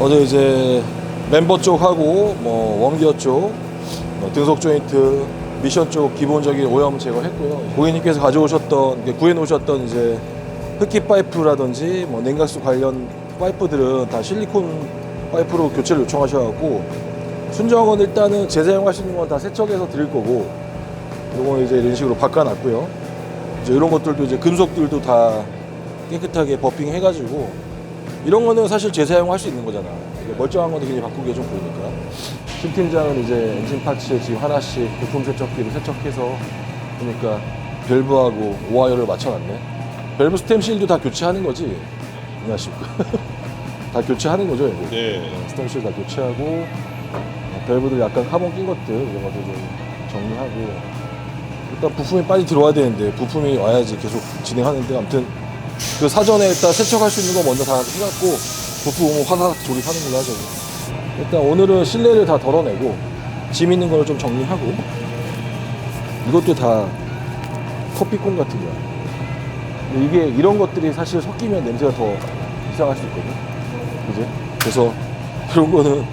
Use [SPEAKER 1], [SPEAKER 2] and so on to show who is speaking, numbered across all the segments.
[SPEAKER 1] 어제 이제 멤버 쪽하고 뭐 원기어 쪽, 뭐 등속 조인트, 미션 쪽 기본적인 오염 제거했고요. 고객님께서 가져오셨던 구해 놓으셨던 이제 흡기 파이프라든지 뭐 냉각수 관련 파이프들은 다 실리콘 파이프로 교체를 요청하셔갖고 순정은 일단은 있는 건 다 세척해서 드릴 거고 요거는 이제 이런 식으로 바꿔놨고요. 이제 이런 것들도 이제 금속들도 다 깨끗하게 버핑 해가지고 이런 거는 사실 재사용할 수 있는 거잖아. 멀쩡한 거는 그냥 바꾸기가 좀 그러니까. 팀 팀장은 이제 엔진 파츠 지금 하나씩 부품 세척기로 세척해서 그러니까 밸브하고 오와이어를 맞춰놨네. 밸브 스템 실도 다 교체하는 거지. 안녕하십니까. 다 교체하는 거죠, 이거.
[SPEAKER 2] 네.
[SPEAKER 1] 스템 실다 교체하고 어, 밸브들 약간 카본 낀 것들 이런 것들 좀 정리하고 일단 부품이 빨리 들어와야 되는데 부품이 와야지 계속 진행하는데 아무튼 그 사전에 일단 세척할 수 있는 거 먼저 다 해갖고 부품 오면 화사삭 조립하는 걸로 하죠. 일단 오늘은 실내를 다 덜어내고 짐 있는 걸 좀 정리하고 이것도 다 커피콩 같은 거야. 이게 이런 것들이 사실 섞이면 냄새가 더 이상할 수 있거든. 그지? 그래서 이런 거는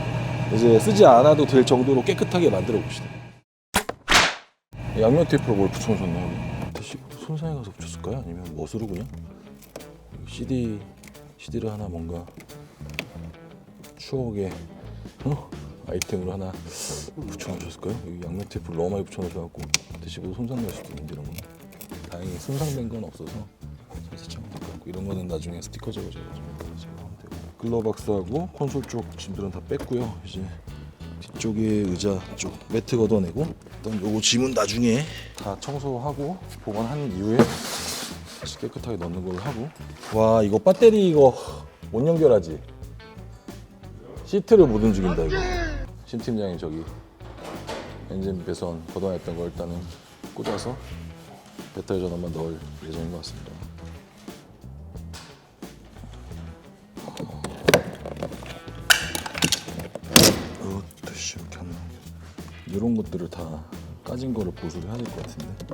[SPEAKER 1] 이제 쓰지 않아도 될 정도로 깨끗하게 만들어 봅시다. 양면 테이프로 뭘 붙여놓으셨나 여기? 대시 손상에 가서 붙였을까요? 아니면 멋으로 그냥? CD CD를 하나 뭔가 추억의 어? 아이템으로 하나 붙여놓으셨을까요? 여기 양면 테이프를 너무 많이 붙여놓으셔갖고 대시보드 손상날 수도 있는데 이런 거는 다행히 손상된 건 없어서 같고 이런 거는 나중에 스티커 제거제가지고 제거 하면 되고 글러박스하고 콘솔 쪽 짐들은 다 뺐고요 이제 뒤쪽에 의자 쪽 매트 걷어내고 일단 요거 짐은 나중에 다 청소하고 보관한 이후에 깨끗하게 넣는 걸로 하고. 와 이거 배터리 이거 못 연결하지? 시트를 못 움직인다 이거. 신 팀장이 저기 엔진 배선 걷어냈던 거 일단은 꽂아서 배터리 전원만 넣을 예정인 것 같습니다. 어, 다시 이렇게 하나 이런 것들을 다 까진 거를 보수를 해야 될 것 같은데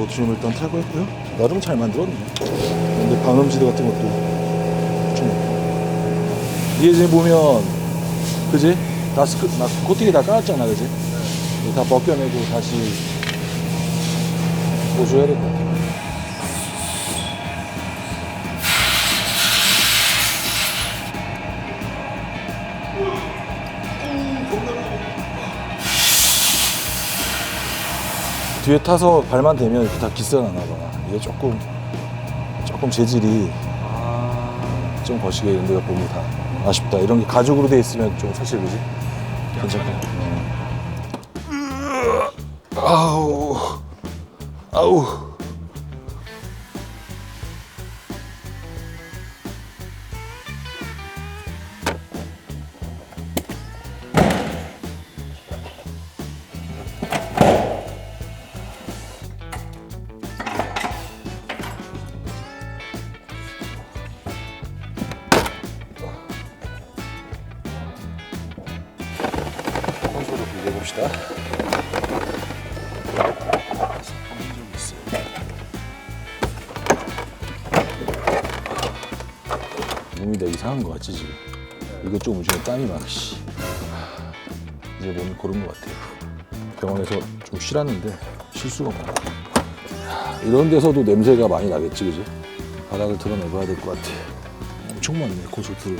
[SPEAKER 1] 도트림 일단 탈거했고요 나름 잘 만들었네 근데 방음지대 같은 것도 붙여놓고 이게 지금 보면 그지? 다 스크, 나 코팅이 다 깔았잖아 그지? 다 벗겨내고 다시 보수해야 될 것 같아 뒤에 타서 발만 대면 이렇게 다 기스가 나나 봐. 이게 조금 조금 재질이 좀 거시게 이런 데가 보면 다 아쉽다. 이런 게 가죽으로 돼 있으면 좀 사실 그지? 괜찮고. 어. 아우 아우. 봅시다. 몸이 내 이상한 거 같지 지금? 이거 좀 움직이면 땀이 막 씨. 하, 이제 몸이 고른 것 같아요. 병원에서 좀 쉬라는데 쉴 수가 없네. 하, 이런 데서도 냄새가 많이 나겠지 그지? 바닥을 드러내봐야 될 것 같아. 엄청 많네 콘솔트.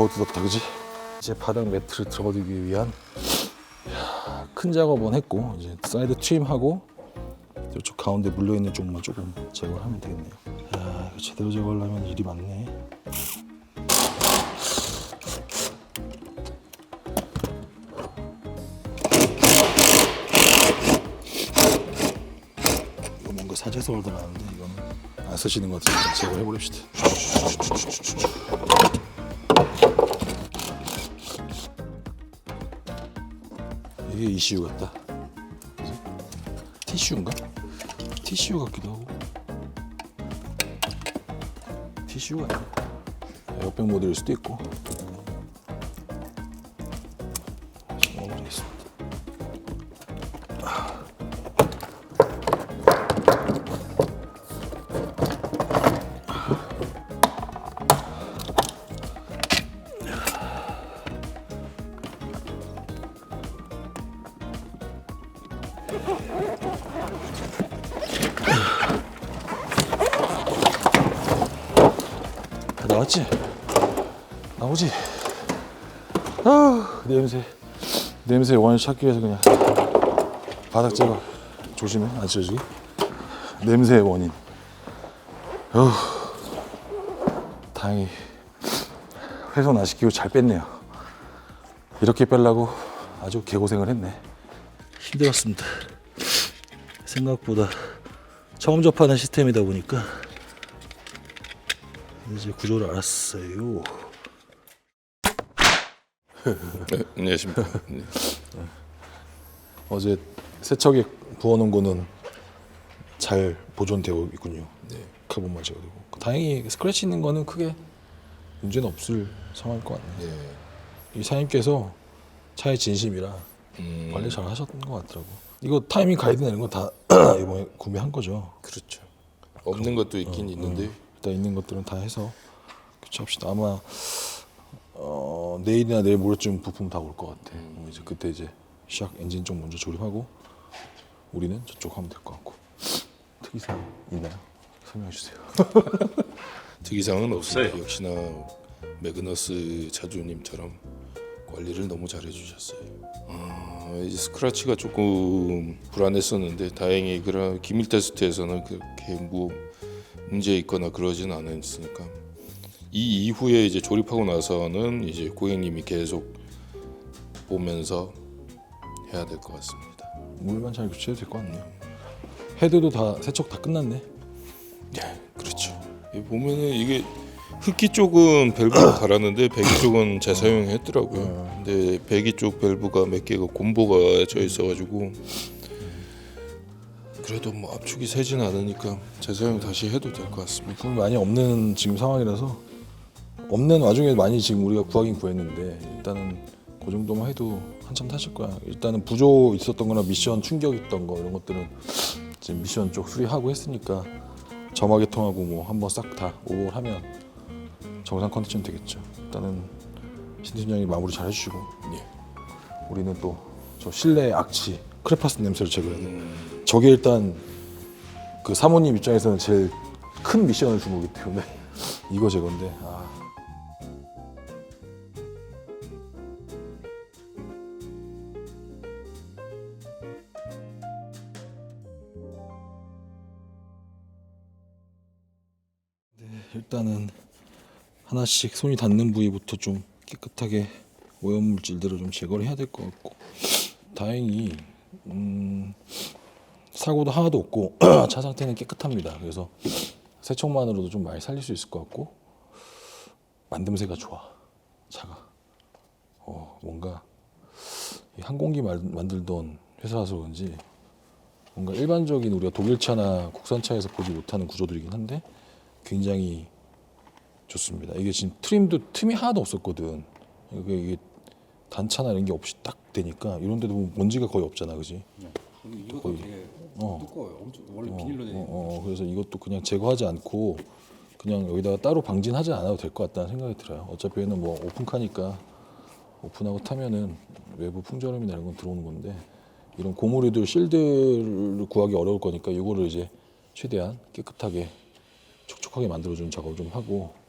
[SPEAKER 1] 씨. 겨우 뜯었다 그지? 이제 바닥 매트를 들어두기 위한 큰 작업은 했고 이제 사이드 트림하고 이쪽 가운데 물려있는 쪽만 조금 제거를 하면 되겠네요 야 이거 제대로 제거하려면 일이 많네 이거 뭔가 사제서 얼더 나는데 이거는 안 쓰시는 것 같으니까 제거해 버립시다 이게 이슈 같다. 티슈인가? 티슈 같기도 하고. 티슈 같아. 에어백 모드일 수도 있고 다 나왔지? 나오지? 아 냄새. 냄새 원을 찾기 위해서 그냥 바닥 제거 조심해 안 찢어지게 냄새의 원인. 어후. 다행히 훼손 안 시키고 잘 뺐네요. 이렇게 빼려고 아주 개고생을 했네. 힘들었습니다 생각보다 처음 접하는 시스템이다 보니까 이제 구조를 알았어요.
[SPEAKER 2] 네, 안녕하십니까. 네.
[SPEAKER 1] 어제 세척에 부어놓은 거는 잘 보존되고 있군요.
[SPEAKER 2] 네.
[SPEAKER 1] 카본만 제거되고. 다행히 스크래치 있는 거는 크게 문제는 없을 상황일 것 같네요.
[SPEAKER 2] 네.
[SPEAKER 1] 이 사장님께서 차의 진심이라
[SPEAKER 2] 음,
[SPEAKER 1] 관리 잘 하셨던 것 같더라고. 이거 타이밍 가이드 내는 건 다 이번에 구매한 거죠.
[SPEAKER 2] 그렇죠. 없는 것도 있긴 있는데
[SPEAKER 1] 일단 있는 것들은 다 해서 교체합시다. 아마 어, 내일이나 내일 모레쯤 부품 다 올 것 같아. 그럼 이제 그때 이제 샥 엔진 쪽 먼저 조립하고 우리는 저쪽 하면 될 것 같고 특이사항 있나요? 설명해 주세요.
[SPEAKER 2] 특이사항은 없습니다. 역시나 매그너스 차주님처럼 관리를 너무 잘해주셨어요. 아, 이제 스크래치가 조금 불안했었는데 다행히 그런 기밀 테스트에서는 그렇게 뭐 문제 있거나 그러진 않았으니까 이 이후에 이제 조립하고 나서는 이제 고객님이 계속 보면서 해야 될 것 같습니다.
[SPEAKER 1] 물만 잘 교체해도 될 것 같네요. 헤드도 다 세척 다 끝났네.
[SPEAKER 2] 네, 그렇죠. 이 보면은 이게 흡기 쪽은 밸브가 달았는데 배기 쪽은 재사용했더라고요. 근데 배기 쪽 밸브가 몇 개가 곰보가 져 있어가지고 그래도 뭐 압축이 세진 않으니까 재사용 다시 해도 될 것 같습니다.
[SPEAKER 1] 부품이 많이 없는 지금 상황이라서 없는 와중에 많이 지금 우리가 구하긴 구했는데 일단은 그 정도만 해도 한참 타실 거야. 일단은 부조 있었던 거나 미션 충격 있던 거 이런 것들은 지금 미션 쪽 수리하고 했으니까 점화 개 통하고 뭐 한번 싹 다 오버하면 정상 컨디션 되겠죠. 일단은 신 팀장이 마무리 잘 해주시고
[SPEAKER 2] 예.
[SPEAKER 1] 우리는 또 저 실내 악취 크레파스 냄새를 제거해야 돼. 저게 일단 그 사모님 입장에서는 제일 큰 미션을 준 거기 때문에 이거 제건데 아. 네, 일단은 하나씩 손이 닿는 부위부터 좀 깨끗하게 오염 물질들을 좀 제거를 해야 될 것 같고. 다행히 음, 사고도 하나도 없고 차 상태는 깨끗합니다. 그래서 세척만으로도 좀 많이 살릴 수 있을 것 같고. 만듦새가 좋아 차가. 어, 뭔가 이 항공기 만- 만들던 회사라서 그런지 뭔가 일반적인 우리가 독일차나 국산차에서 보지 못하는 구조들이긴 한데 굉장히 좋습니다. 이게 지금 트림도 틈이 하나도 없었거든. 이게, 이게 단차나 이런 게 없이 딱 되니까 이런 데도 보면 먼지가 거의 없잖아, 그지?
[SPEAKER 3] 이것도
[SPEAKER 1] 거의-
[SPEAKER 3] 되게
[SPEAKER 1] 어.
[SPEAKER 3] 두꺼워요. 엄청 원래 비닐로 돼
[SPEAKER 1] 어,
[SPEAKER 3] 있는.
[SPEAKER 1] 어, 그래서 이것도 그냥 제거하지 않고 그냥 여기다가 따로 방진하지 않아도 될 것 같다는 생각이 들어요. 어차피 얘는 뭐 오픈카니까 오픈하고 타면은 외부 풍절음이나 이런 건 들어오는 건데 이런 고무류들 실드를 구하기 어려울 거니까 이거를 이제 최대한 깨끗하게 촉촉하게 만들어주는 작업을 좀 하고 음,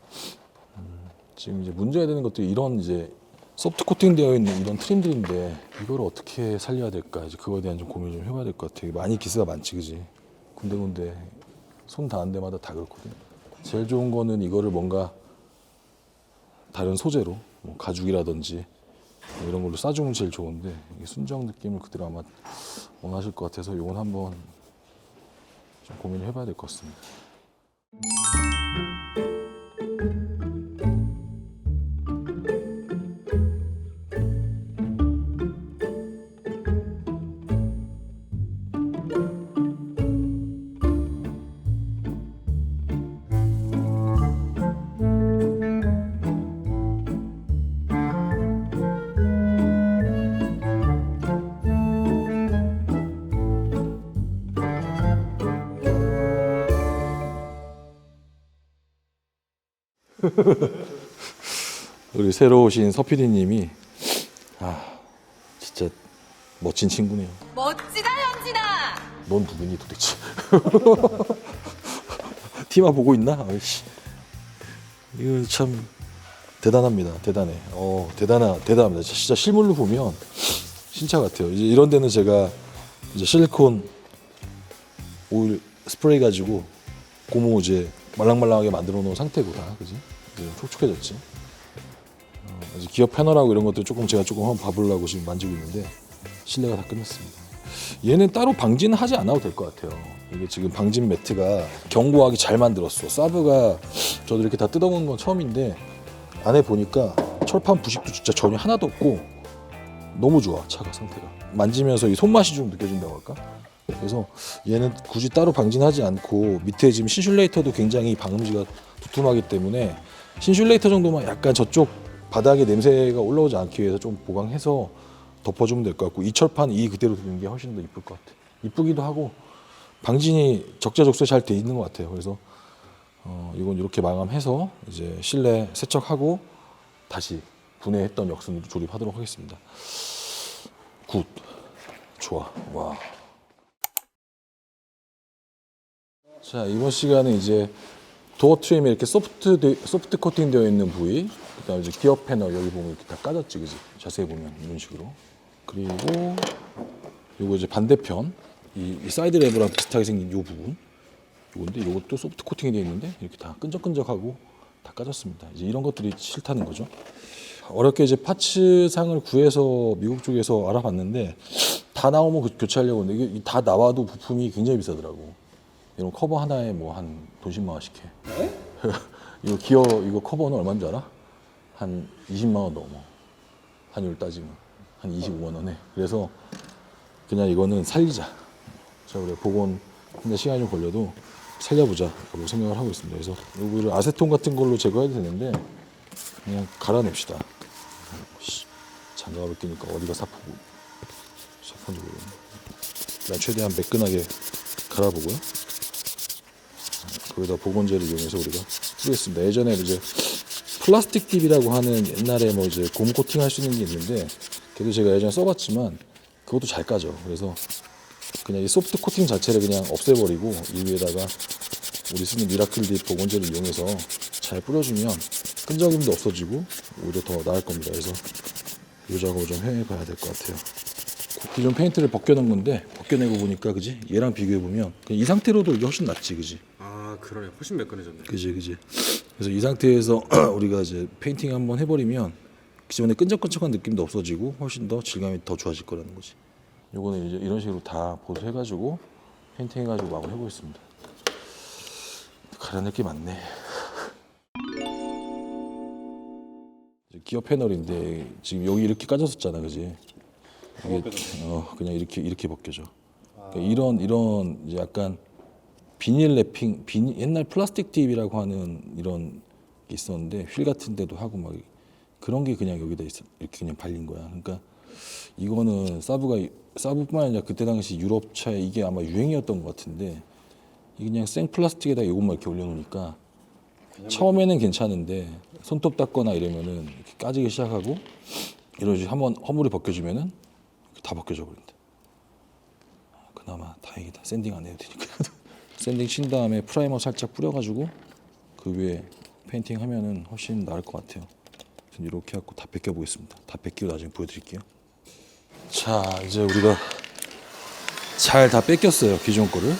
[SPEAKER 1] 지금 이제 문제가 되는 것들이 이런 이제 소프트 코팅 되어 있는 이런 트림들인데 이걸 어떻게 살려야 될까 이제 그거에 대한 좀 고민 좀 해봐야 될 것 같아. 많이 기스가 많지, 그지? 군데군데 손 닿은 데마다 다 그렇거든. 제일 좋은 거는 이거를 뭔가 다른 소재로 뭐 가죽이라든지 뭐 이런 걸로 싸주면 제일 좋은데 이게 순정 느낌을 그대로 아마 원하실 것 같아서 이건 한번 좀 고민을 해봐야 될 것 같습니다. 우리 새로 오신 서피디님이 아 진짜 멋진 친구네요.
[SPEAKER 4] 멋지다 현진아
[SPEAKER 1] 넌 누구니 도대체? 티마 보고 있나? 아이씨. 이거 참 대단합니다. 대단해. 어, 대단하, 대단합니다. 진짜 실물로 보면 신차 같아요. 이제 이런 데는 제가 이제 실리콘 오일 스프레이 가지고 고무 이제 말랑말랑하게 만들어 놓은 상태고 다, 그지? 이제 촉촉해졌지. 어, 이제 기어 패널하고 이런 것들 조금 제가 조금 한번 봐보려고 지금 만지고 있는데 실내가 다 끝났습니다. 얘는 따로 방진은 하지 않아도 될 것 같아요. 이게 지금 방진 매트가 견고하게 잘 만들었어. 사브가 저도 이렇게 다 뜯어본 건 처음인데 안에 보니까 철판 부식도 진짜 전혀 하나도 없고 너무 좋아 차가 상태가 만지면서 이 손맛이 좀 느껴진다고 할까? 그래서 얘는 굳이 따로 방진하지 않고 밑에 지금 신슐레이터도 굉장히 방음지가 두툼하기 때문에 신슐레이터 정도만 약간 저쪽 바닥에 냄새가 올라오지 않기 위해서 좀 보강해서 덮어주면 될 것 같고 이 철판 이 그대로 두는 게 훨씬 더 이쁠 것 같아. 이쁘기도 하고 방진이 적재적소에 잘 돼 있는 것 같아요. 그래서 어, 이건 이렇게 마감해서 이제 실내 세척하고 다시 분해했던 역순으로 조립하도록 하겠습니다. 굿, 좋아, 와. 자 이번 시간은 이제 도어 트림에 이렇게 소프트 되- 소프트 코팅 되어 있는 부위, 그다음 이제 기어 패널 여기 보면 이렇게 다 까졌지, 그지? 자세히 보면 이런 식으로. 그리고 요거 이제 반대편 이, 이 사이드 레버랑 비슷하게 생긴 요 부분. 요건데 요것도 소프트 코팅이 되어 있는데 이렇게 다 끈적끈적하고 다 까졌습니다. 이제 이런 것들이 싫다는 거죠. 어렵게 이제 파츠 상을 구해서 미국 쪽에서 알아봤는데 다 나오면 그- 교체하려고 했는데 이게 다 나와도 부품이 굉장히 비싸더라고. 이런 커버 하나에 뭐한돈 10만 원씩 해. 이거 기어 이거 커버는 얼마인 줄 알아? 한 20만 원 넘어. 환율 따지면 한 25만 원에. 그래서 그냥 이거는 살리자. 자 우리 복원 근데 시간이 좀 걸려도 살려보자 라고 생각을 하고 있습니다. 그래서 이거를 아세톤 같은 걸로 제거해도 되는데 그냥 갈아냅시다. 씨, 장갑을 끼니까 어디가 사프고 사프인지 모르겠네. 최대한 매끈하게 갈아보고요. 거기다 보건제를 이용해서 우리가 뿌리겠습니다. 예전에 이제 플라스틱 딥이라고 하는 옛날에 뭐 이제 곰 코팅 할 수 있는 게 있는데 걔도 제가 예전에 써봤지만 그것도 잘 까져. 그래서 그냥 이 소프트 코팅 자체를 그냥 없애버리고 이 위에다가 우리 쓰는 미라클 딥 보건제를 이용해서 잘 뿌려주면 끈적임도 없어지고 오히려 더 나을 겁니다. 그래서 이 작업을 좀 해봐야 될 것 같아요. 기존 페인트를 벗겨놓은 건데 벗겨내고 보니까 그지? 얘랑 비교해 보면 이 상태로도 이게 훨씬 낫지 그지?
[SPEAKER 3] 아 그러네. 훨씬 매끈해졌네.
[SPEAKER 1] 그지 그지. 그래서 이 상태에서 우리가 이제 페인팅 한번 해버리면 기존에 끈적끈적한 느낌도 없어지고 훨씬 더 질감이 더 좋아질 거라는 거지. 요거는 이제 이런 식으로 다 보수해가지고 페인팅 해가지고 마무리 해보겠습니다. 갈아낼 게 많네. 기어 패널인데 지금 여기 이렇게 까졌었잖아 그지 이게 어 그냥 이렇게 이렇게 벗겨져. 그러니까 이런 이런 이제 약간 비닐 랩핑 비닐, 옛날 플라스틱 딥이라고 하는 이런 게 있었는데 휠 같은 데도 하고 막 그런 게 그냥 여기다 있어 이렇게 그냥 발린 거야. 그러니까 이거는 사브가 사브뿐만 아니라 그때 당시 유럽 차에 이게 아마 유행이었던 것 같은데 그냥 생 플라스틱에다 이것만 이렇게 올려놓으니까 처음에는 괜찮은데 손톱 닦거나 이러면은 이렇게 까지기 시작하고 식으로 한번 허물이 벗겨지면은 다 벗겨져 버린다. 그나마 다행이다. 샌딩 안 해도 되니까. 샌딩 친 다음에 프라이머 살짝 뿌려가지고 그 위에 페인팅 하면은 훨씬 나을 것 같아요. 이렇게 하고 다 벗겨 보겠습니다. 다 벗기고 나중에 보여드릴게요. 자 이제 우리가 잘 다 뺏겼어요 기존 거를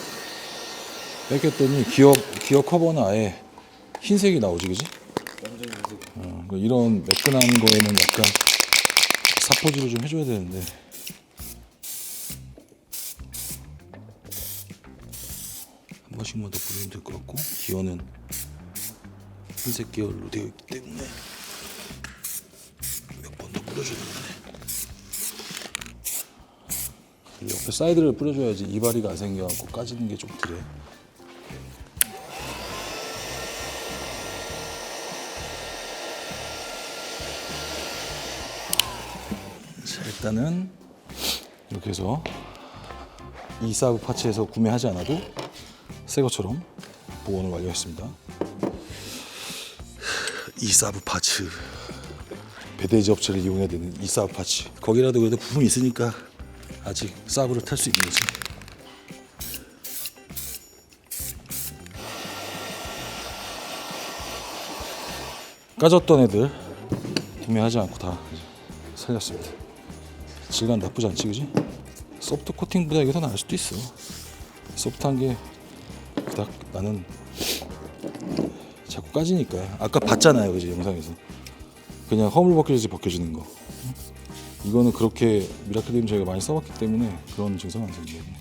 [SPEAKER 1] 뺏겼더니 기어 기어 커버는 아예 흰색이 나오지 그지? 어, 그러니까 이런 매끈한 거에는 약간 사포질을 좀 해줘야 되는데 한 번씩만 더 뿌리면 될것 같고 기어는 흰색 계열로 되어 있기 때문에 몇 번 더 뿌려줘야 되는데 옆에 사이드를 뿌려줘야지 이발이가 안 생겨갖고 까지는 게 좀 그래. 자 일단은 이렇게 해서 이 사브 파츠에서 구매하지 않아도 새 것처럼 복원을 완료했습니다. 이 사브 파츠. 배대지 업체를 이용해야 되는 이 사브 파츠. 거기라도 그래도 부품이 있으니까 아직 사브를 탈 수 있는 거지. 까졌던 애들 구매하지 않고 다 살렸습니다. 질감 나쁘지 않지 그지? 소프트 코팅보다 이게 더 나을 수도 있어. 소프트한 게 그닥 나는 자꾸 까지니까 아까 봤잖아요 그지 영상에서 그냥 허물 벗겨지 벗겨지는 거 이거는 그렇게 미라클림 저희가 많이 써봤기 때문에 그런 증상 안 생기거든요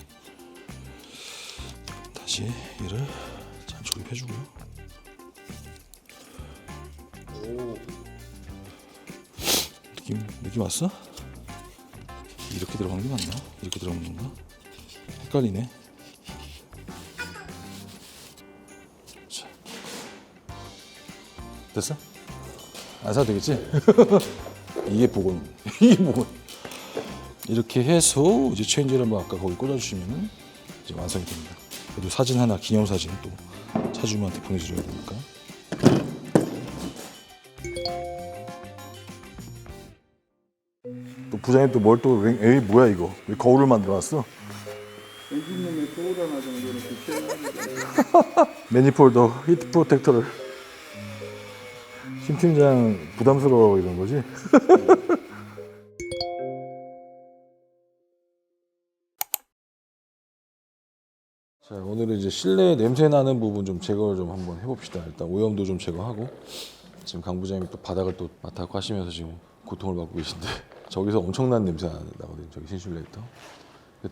[SPEAKER 1] 다시 얘를 잘 조립해주고요 느낌 느낌 왔어? 이렇게 들어가는 게 맞나? 이렇게 들어가는 건가? 헷갈리네 됐어? 안 사도 되겠지? 이게 복원 이게 복원 이렇게 해서 이제 체인지를 한번 아까 거기 꽂아주시면 이제 완성이 됩니다. 그래도 사진 하나 기념사진 또 차주님한테 보내드려야 되니까. 또 부장님 또 뭘 또 에이 뭐야 이거? 왜 거울을 만들어놨어? 엔진룸에 거울 하나 정도는 매니폴더 히트 프로텍터를 김 팀장 부담스러워 이런 거지? 자 오늘은 이제 실내 냄새 나는 부분 좀 제거를 좀 한번 해봅시다. 일단 오염도 좀 제거하고 지금 강 부장님이 또 바닥을 또 맡아고 하시면서 지금 고통을 받고 계신데 저기서 엄청난 냄새 가 나거든요. 저기 신슐레이터.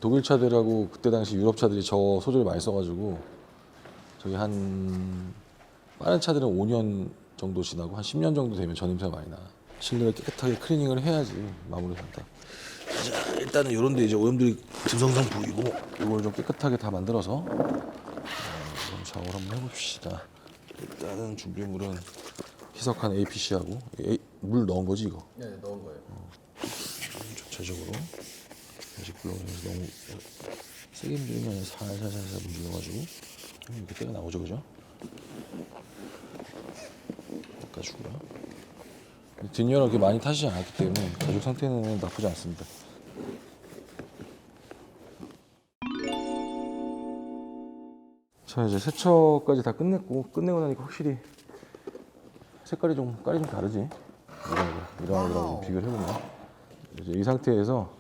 [SPEAKER 1] 독일 차들하고 그때 당시 유럽 차들이 저 소재를 많이 써가지고 저기 한 빠른 차들은 5년 정도 지나고 한 10년 정도 되면 저 냄새가 많이 나. 실내를 깨끗하게 클리닝을 해야지 마무리를 한다. 자 일단은 요런데 이제 오염들이 듬성성 보이고 이걸 좀 깨끗하게 다 만들어서 어, 그럼 작업을 한번 해봅시다. 일단은 준비물은 희석한 APC하고 물 넣은 거지 이거?
[SPEAKER 3] 네, 넣은 거예요.
[SPEAKER 1] 전체적으로 아직 물론 너무 세게 아니라 살살살살 문질러가지고 이렇게 때가 나오죠 그죠? 닦아주고요 뒷열은 그렇게 많이 타시지 않았기 때문에 가죽 상태는 나쁘지 않습니다. 자 이제 세척까지 다 끝냈고 끝내고 나니까 확실히 색깔이 좀 깔이 좀 다르지? 이런 거랑 비교를 해보면. 이제 이 상태에서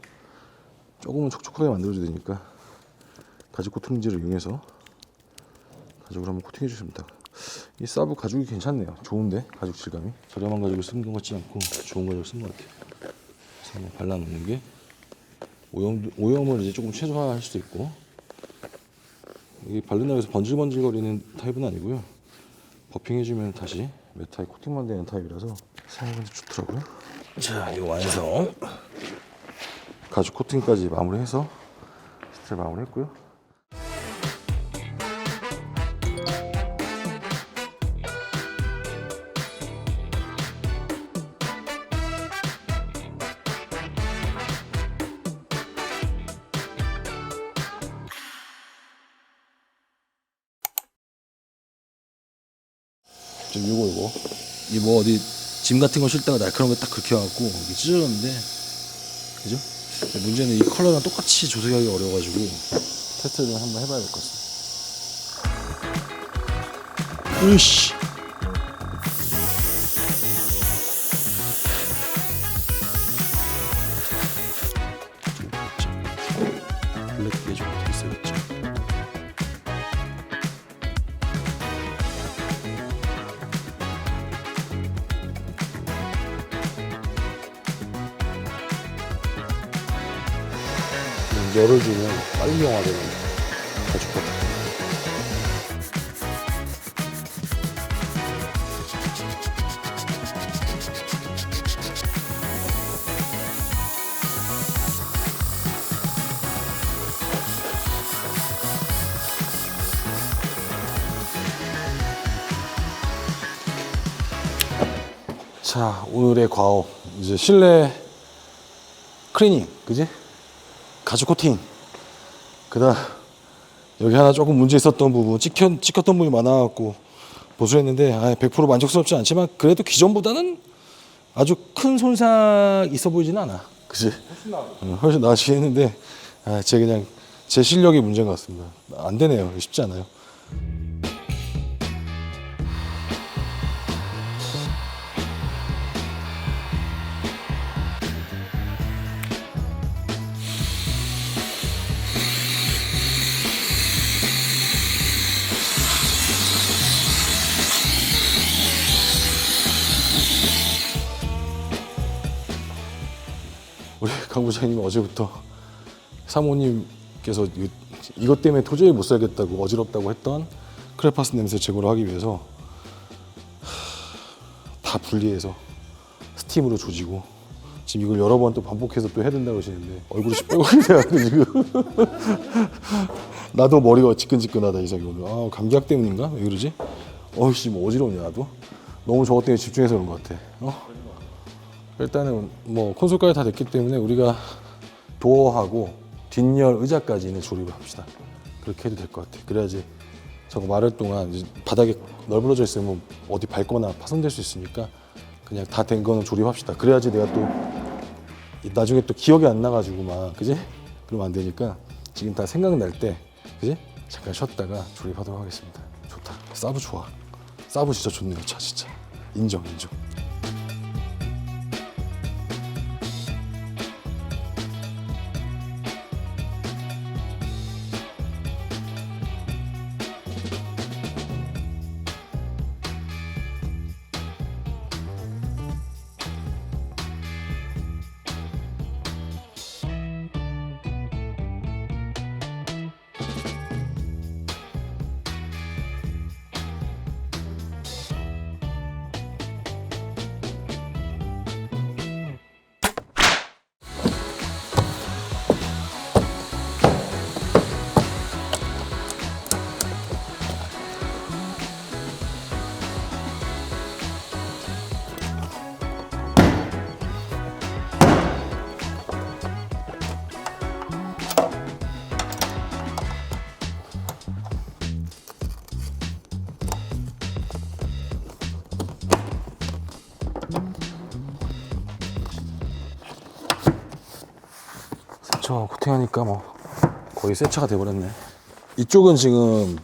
[SPEAKER 1] 조금은 촉촉하게 만들어줘야 되니까 가죽 코팅지를 이용해서 가죽을 한번 코팅해 주십니다. 이 사브 가죽이 괜찮네요. 좋은데 가죽 질감이 저렴한 가죽을 쓴 것 같지 않고 좋은 가죽을 쓴 것 같아요. 그래서 한번 발라놓는 게 오염 오염을 이제 조금 최소화할 수도 있고 이게 바른다고 해서 번질번질거리는 타입은 아니고요. 버핑해주면 다시 메타에 코팅만 되는 타입이라서 사용하기 좋더라고요. 자, 이거 완성. 가죽 코팅까지 마무리해서 스틸 마무리했고요. 좀 요거 요거 이뭐 어디 짐 같은 거 싣다가 날카로운 거딱 긁혀갖고 이게 찢어졌는데 그죠? 문제는 이 컬러랑 똑같이 조색하기 어려워가지고 테스트를 좀 한번 해봐야 될 것 같습니다. 으씨. 빨리 영화되는 가죽 같은 자 오늘의 과업 이제 실내 클리닝 그지? 가죽 코팅 그다음 여기 하나 조금 문제 있었던 부분 찍혔, 찍혔던 부분이 많아갖고 보수했는데 아, 100% 만족스럽지 않지만 그래도 기존보다는 아주 큰 손상 있어 보이지는 않아. 그지? 훨씬 나. 훨씬 나아지긴 했는데 아, 제 그냥 제 실력이 문제인 것 같습니다. 안 되네요. 쉽지 않아요. 강 부장님 어제부터 사모님께서 이- 이것 때문에 도저히 못 살겠다고 어지럽다고 했던 크레파스 냄새 제거를 하기 위해서 하, 다 분리해서 스팀으로 조지고 지금 이걸 여러 번 또 반복해서 또 해야 된다고 하시는데 얼굴이 시뻘겋게 돼가지고 지금. 나도 머리가 지끈지끈하다 이상이 오늘. 아 감기약 때문인가? 왜 그러지? 어이씨 뭐 어지럽냐 나도? 너무 저것 때문에 집중해서 그런 것 같아. 어? 일단은 뭐 콘솔까지 다 됐기 때문에 우리가 도어하고 뒷열 의자까지는 조립을 합시다. 그렇게 해도 될 것 같아. 그래야지 저거 마를 동안 바닥에 널브러져 있으면 어디 밟거나 파손될 수 있으니까 그냥 다 된 거는 조립합시다. 그래야지 내가 또 나중에 또 기억이 안 나가지고 막 그지? 그러면 안 되니까 지금 다 생각날 때 그지? 잠깐 쉬었다가 조립하도록 하겠습니다. 좋다. 사브 좋아. 사브 진짜 좋네요. 차 진짜 인정 인정. 세차 코팅하니까 뭐 거의 새 차가 돼버렸네. 이쪽은 지금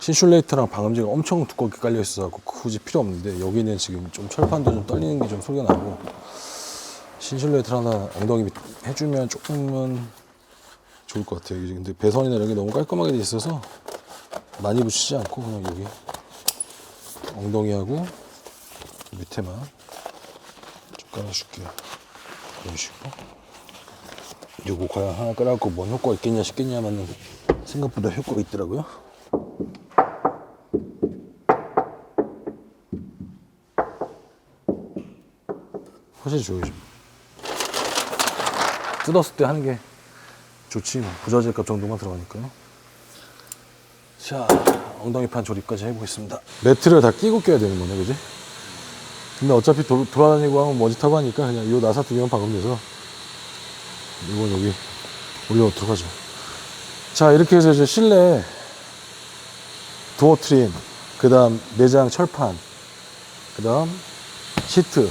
[SPEAKER 1] 신슐레이트랑 방음제가 엄청 두껍게 깔려 있어서 굳이 필요 없는데 여기는 지금 좀 철판도 좀 떨리는 게 좀 소리가 나고 신슐레이트 하나 엉덩이 밑 해주면 조금은 좋을 것 같아요. 근데 배선이나 이런 게 너무 깔끔하게 돼 있어서 많이 붙이지 않고 그냥 여기 엉덩이하고 밑에만 좀 깔아줄게요. 이런 식으로. 요거 과연 하나 깔아갖고 뭔 효과가 있겠냐 싶겠냐마는 생각보다 효과가 있더라고요. 좋아요. 좀. 뜯었을 때 하는 게 좋지. 뭐. 부자재 값 정도만 들어가니까요. 자, 엉덩이판 조립까지 해보겠습니다. 매트를 다 끼고 껴야 되는 거네, 그지? 근데 어차피 도, 돌아다니고 하면 먼지 타고 하니까 그냥 이 나사 두 개만 박으면 돼서 이건 여기 올려놓도록 하죠. 자, 이렇게 해서 이제 실내 도어 트림, 그 다음 내장 철판, 그 다음 시트,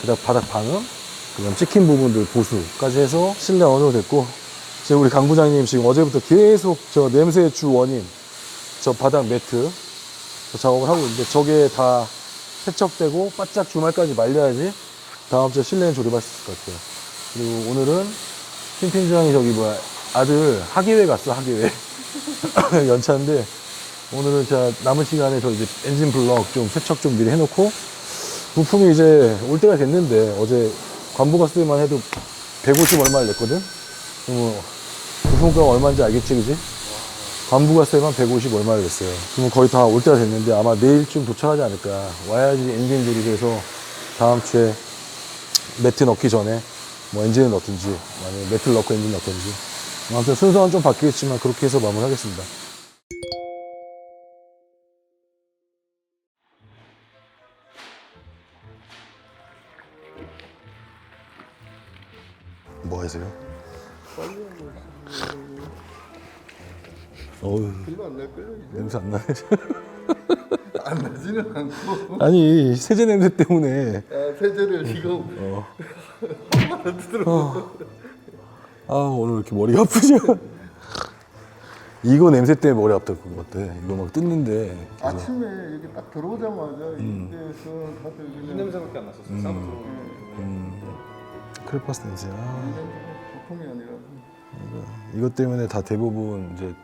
[SPEAKER 1] 그 다음 바닥 방음, 그 다음 찍힌 부분들 보수까지 해서 실내 어느 정도 됐고, 지금 우리 강 부장님 지금 어제부터 계속 저 냄새 주 원인, 저 바닥 매트, 저 작업을 하고 있는데 저게 다 세척되고 바짝 주말까지 말려야지 다음 주에 실내는 조립할 수 있을 것 같아요. 그리고 오늘은 팀팀장이 저기 뭐야 아들 학예회 갔어 학예회 연차인데 오늘은 제가 남은 시간에 저 이제 엔진 블럭 좀 세척 좀 미리 해놓고 부품이 이제 올 때가 됐는데 어제 관부 갔을 때만 해도 150 얼마를 냈거든. 그럼 부품가 얼마인지 알겠지 그지? 관부 갔을 때만 150 얼마를 냈어요. 그러면 거의 다 올 때가 됐는데 아마 내일쯤 도착하지 않을까. 와야지 엔진 조립해서 다음 주에 매트 넣기 전에 뭐 엔진을 넣든지 아니면 매트를 넣고 엔진 넣든지. 아무튼 순서는 좀 바뀌겠지만 그렇게 해서 마무리하겠습니다. 뭐 하세요? 어우 냄새 안 나네
[SPEAKER 5] 안 나지는 않고.
[SPEAKER 1] 아니 세제 냄새 때문에.
[SPEAKER 5] 아, 세제를 지금
[SPEAKER 1] 아 오늘 왜 이렇게 머리가 아프냐 이거 냄새 때문에 머리 아프다 그거 같아. 이거 막 뜯는데. 계속.
[SPEAKER 5] 아침에 여기 딱 들어오자마자 이때서 다들 그냥
[SPEAKER 3] 냄새밖에 안 났었어요. 싸움
[SPEAKER 1] 크레파스 냄새. 아,
[SPEAKER 5] 보통이 아니라.
[SPEAKER 1] 이것 때문에 다 대부분 이제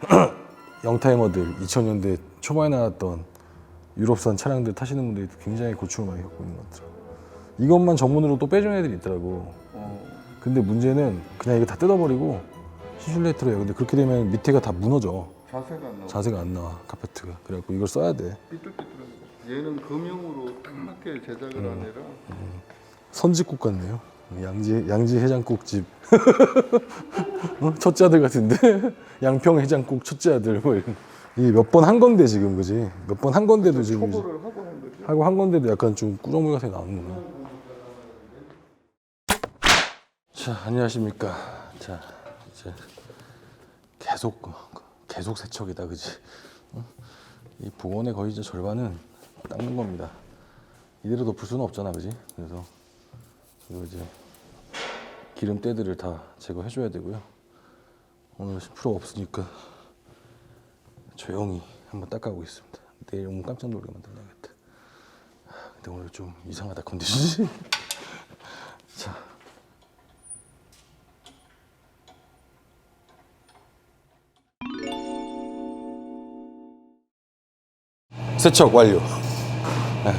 [SPEAKER 1] 영타이머들 2000년대 초반에 나왔던 유럽산 차량들 타시는 분들이 굉장히 고충을 많이 겪고 있는 것 같더라고 이것만 전문으로 또 빼주는 애들이 있더라고.
[SPEAKER 5] 어,
[SPEAKER 1] 근데 문제는 그냥 이거 다 뜯어버리고 시슐레이트로 해요. 근데 그렇게 되면 밑에가 다 무너져.
[SPEAKER 5] 자세가 안 나와.
[SPEAKER 1] 자세가 안 나와 카페트가. 그래갖고 이걸 써야 돼.
[SPEAKER 5] 삐뚤삐뚤하고 얘는 금형으로 딱 맞게 제작을 하느라.
[SPEAKER 1] 선지국 같네요. 양지 양지 해장국집. 어? 첫째 아들 같은데? 양평 해장국 첫째 아들 뭐 이런. 이게 몇번 한 건데 지금 그지? 몇 번 한 건데도 지금 이제
[SPEAKER 5] 초보를 하고 한 거죠.
[SPEAKER 1] 하고 한 건데도 약간 좀 꾸정물 같이 나오는구나 자 안녕하십니까. 자 이제 계속 계속 세척이다 그지? 어? 이 복원의 거의 이제 절반은 닦는 겁니다. 이대로 덮을 수는 없잖아 그지? 그래서 이거 이제 기름때들을 다 제거해 줘야 되고요. 오늘 10% 없으니까 조용히 한번 닦아보고 있습니다. 내일 오면 깜짝 놀게 만들어야겠다. 아, 근데 오늘 좀 이상하다 컨디션이 세척 완료 네.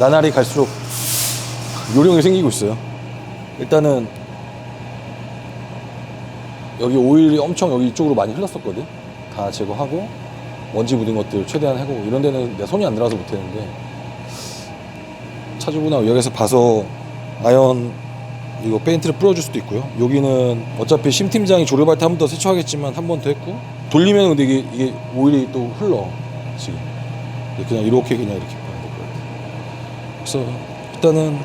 [SPEAKER 1] 나날이 갈수록 요령이 생기고 있어요. 일단은 여기 오일이 엄청 여기 이쪽으로 많이 흘렀었거든. 다 제거하고 먼지 묻은 것들 최대한 하고 이런 데는 내 손이 안 들어가서 못했는데 차주분하고 여기서 봐서 아연 이거 페인트를 뿌려줄 수도 있고요. 여기는 어차피 심 팀장이 조립할 때 한 번 더 세척하겠지만 한 번 더 했고 돌리면 근데 이게, 이게 오일이 또 흘러 지금 그냥 이렇게 그냥 이렇게 봐야 될것 같아요. 그래서 일단은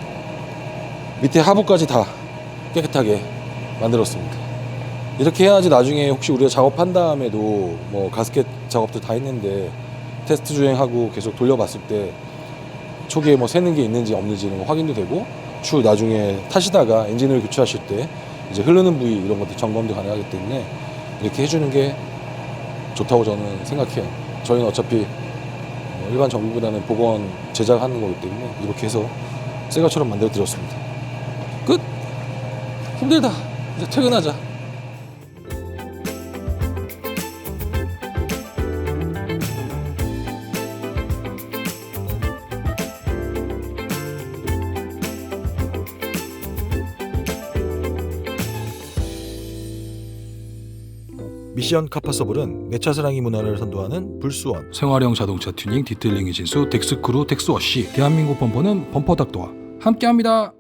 [SPEAKER 1] 밑에 하부까지 다 깨끗하게 만들었습니다. 이렇게 해야지 나중에 혹시 우리가 작업한 다음에도 뭐 가스켓 작업도 다 했는데 테스트 주행하고 계속 돌려봤을 때 초기에 뭐 새는 게 있는지 없는지는 확인도 되고 추후 나중에 타시다가 엔진을 교체하실 때 이제 흐르는 부위 이런 것들 점검도 가능하기 때문에 이렇게 해주는 게 좋다고 저는 생각해요. 저희는 어차피 어, 일반 정비보다는 복원 제작하는 거기 때문에 이렇게 해서 새 것처럼 만들어 드렸습니다. 끝. 힘들다. 이제 퇴근하자.
[SPEAKER 6] 미션 카파서블은 내 차 사랑이 문화를 선도하는 불수원
[SPEAKER 7] 생활형 자동차 튜닝 디테일링의 진수 덱스크루 덱스워시 대한민국 범퍼는 범퍼닥터와 함께합니다.